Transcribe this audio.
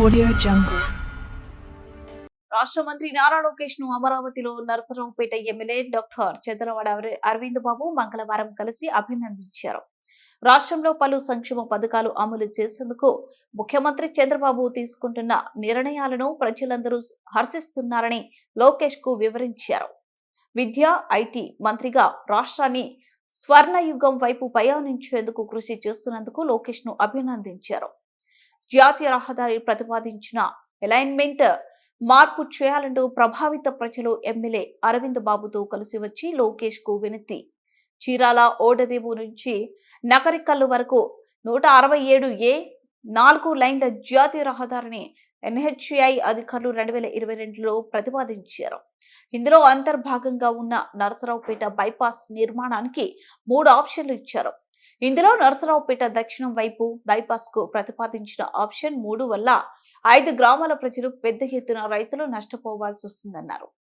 Audio Jungle. రాష్ట్ర మంత్రి నారా లోకేష్ను అమరావతిలో నరసరావుపేట ఎమ్మెల్యే డాక్టర్ చంద్రవాడ అరవింద్ బాబు మంగళవారం కలిసి అభినందించారు. రాష్ట్రంలో పలు సంక్షేమ పథకాలు అమలు చేసేందుకు ముఖ్యమంత్రి చంద్రబాబు తీసుకుంటున్న నిర్ణయాలను ప్రజలందరూ హర్షిస్తున్నారని లోకేష్కు వివరించారు. విద్య ఐటీ మంత్రిగా రాష్ట్రాన్ని స్వర్ణయుగం వైపు పయనించేందుకు కృషి చేస్తున్నందుకు లోకేష్ను అభినందించారు. జాతీయ రహదారి ప్రతిపాదించిన అలైన్మెంట్ మార్పు చేయాలంటూ ప్రభావిత ప్రజలు ఎమ్మెల్యే అరవింద్ బాబుతో కలిసి వచ్చి లోకేష్కు వినతి. చీరాల ఓడరేవు నుంచి నకరికల్లు వరకు నూట అరవై ఏడు ఏ నాలుగు లైన్ల జాతీయ రహదారిని ఎన్హెచ్ఐ అధికారులు రెండు వేల ఇరవై రెండులో ప్రతిపాదించారు. ఇందులో అంతర్భాగంగా ఉన్న నరసరావుపేట బైపాస్ నిర్మాణానికి మూడు ఆప్షన్లు ఇచ్చారు. ఇందులో నరసరావుపేట దక్షిణం వైపు బైపాస్కు ప్రతిపాదించిన ఆప్షన్ మూడు వల్ల ఐదు గ్రామాల ప్రజలు పెద్ద ఎత్తున రైతులు నష్టపోవాల్సి వస్తుందన్నారు.